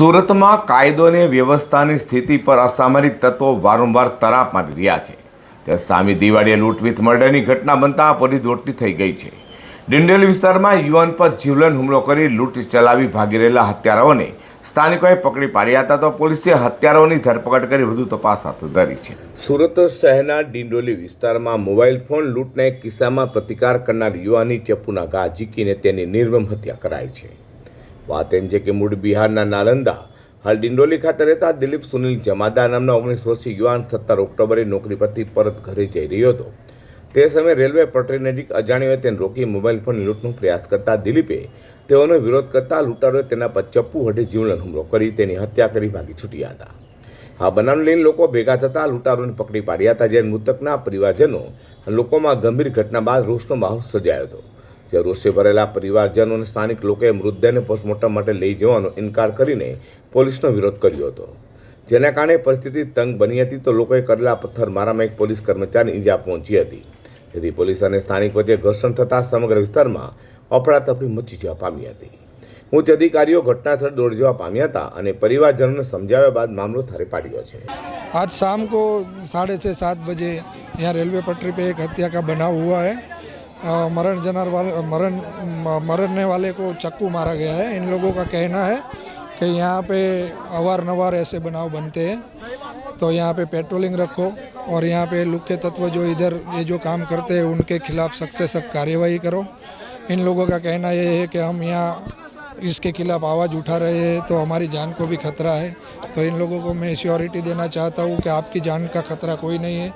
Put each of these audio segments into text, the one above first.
સુરતમાં કાયદો અને વ્યવસ્થાની સ્થિતિ પર અસામરિક તત્વો વારંવાર તરાપ મારી રહ્યા છે. ત્યારે સામી દિવાળીએ લૂંટ વિથ મર્ડરની ઘટના બનતા પોલીસ દોડતી થઈ ગઈ છે. ડિંડોલી વિસ્તારમાં યુવાન પર જીવલેણ હુમલો કરી લૂંટ ચલાવી ભાગી રહેલા હત્યારાઓને સ્થાનિકોએ પકડી પાડ્યા હતા તો પોલીસે હત્યારાઓની ધરપકડ કરી વધુ તપાસ હાથ ધરી છે. સુરત શહેરના ડિંડોલી વિસ્તારમાં મોબાઈલ ફોન લૂંટના એક કિસ્સામાં પ્રતિકાર કરનાર યુવાની ચપ્પુના ઘા ઝીકીને તેની નિર્મમ હત્યા કરાઈ છે. વાત એમ છે કે મૂળ બિહારના નાલંદા હાલ ડિંડોલી ખાતે રહેતા દિલીપ સુનિલ જમાદાર નામના ઓગણીસ વર્ષીય યુવાન સત્તર ઓક્ટોબરે નોકરી પરથી પરત ઘરે જઈ રહ્યો હતો. તે સમયે રેલવે પટરી નજીક અજાણ્યોએ તેને રોકી મોબાઈલ ફોન લૂંટનો પ્રયાસ કરતા દિલીપે તેઓનો વિરોધ કરતા લૂંટારોએ તેના પર ચપ્પુ વડે જીવલેણ હુમલો કરી તેની હત્યા કરી ભાગી છૂટ્યા હતા. આ બનાવને લઈને લોકો ભેગા થતા લૂંટારોને પકડી પાડ્યા હતા, જ્યારે મૃતકના પરિવારજનો લોકોમાં ગંભીર ઘટના બાદ રોષનો માહોલ સર્જાયો હતો. જે રોષે ભરેલા પરિવારજનો અને સ્થાનિક લોકોએ મૃતદેહને પોસ્ટમોર્ટમ માટે લઈ જવાનો ઇનકાર કરીને પોલીસનો વિરોધ કર્યો હતો જેના કારણે પરિસ્થિતિ તંગ બની હતી તો લોકોએ કરેલા પથ્થરમારામાં એક પોલીસ કર્મચારીને ઈજા પહોંચી હતી જેથી પોલીસ અને સ્થાનિક વચ્ચે ઘર્ષણ થતાં સમગ્ર વિસ્તારમાં અફડાતફડી મચી જવા પામી હતી ઉચ્ચ અધિકારીઓ ઘટનાસ્થળે દોડી જવા પામ્યા હતા અને પરિવારજનોને સમજાવ્યા બાદ મામલો થારે પાડ્યો છે आज शाम को साढ़े छः सात बजे यहाँ रेलवे पटरी पे एक हत्या का बनाव हुआ है अ, मरण जनार वाले, मरण मरने वाले को चक्कू मारा गया है। इन लोगों का कहना है कि यहाँ पे अवार नवार ऐसे बनाव बनते हैं। तो यहाँ पे पेट्रोलिंग रखो और यहाँ पे मुख्य तत्व जो इधर ये जो काम करते हैं, उनके खिलाफ सख्त से सख्त कार्यवाही करो। इन लोगों का कहना ये है कि हम यहाँ इसके खिलाफ आवाज़ उठा रहे हैं तो हमारी जान को भी खतरा है। तो इन लोगों को मैं श्योरिटी देना चाहता हूँ कि आपकी जान का खतरा कोई नहीं है।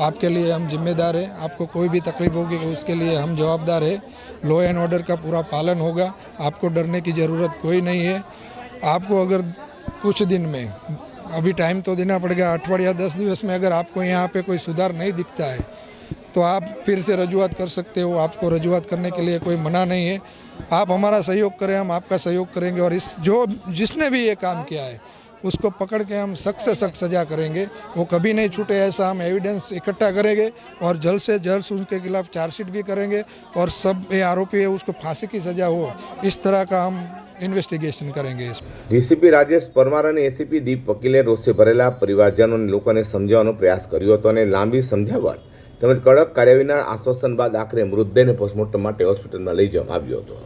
आपके लिए हम जिम्मेदार हैं। आपको कोई भी तकलीफ़ होगी, उसके लिए हम जवाबदार है। लॉ एंड ऑर्डर का पूरा पालन होगा। आपको डरने की ज़रूरत कोई नहीं है। आपको अगर कुछ दिन में, अभी टाइम तो देना पड़ेगा अठवाडिया दस दिवस में अगर आपको यहाँ पे कोई सुधार नहीं दिखता है तो आप फिर से रजुआत कर सकते हो। आपको रजुआत करने के लिए कोई मना नहीं है। आप हमारा सहयोग करें, हम आपका सहयोग करेंगे और इस, जो, जिसने भी ये काम किया है उसको पकड़ के हम सख्त से सख्त सजा करेंगे वो कभी नहीं छूटे ऐसा हम एविडेंस इकट्ठा करेंगे और जल्द से जल्द उनके खिलाफ चार्जशीट भी करेंगे और सब ये आरोपी है उसको फांसी की सज़ा हो इस तरह का हम इन्वेस्टिगेशन करेंगे इस ડીસીપી રાજેશ પરમાર અને એસીપી દીપ વકીલે રોષે ભરેલા પરિવારજનો અને લોકોને સમજાવવાનો પ્રયાસ કર્યો હતો અને લાંબી સમજાવટ તેમજ કડક કાર્યવાહીના આશ્વાસન બાદ આખરે મૃતદેહને પોસ્ટમોર્ટમ માટે હોસ્પિટલમાં લઈ જવામાં આવ્યો હતો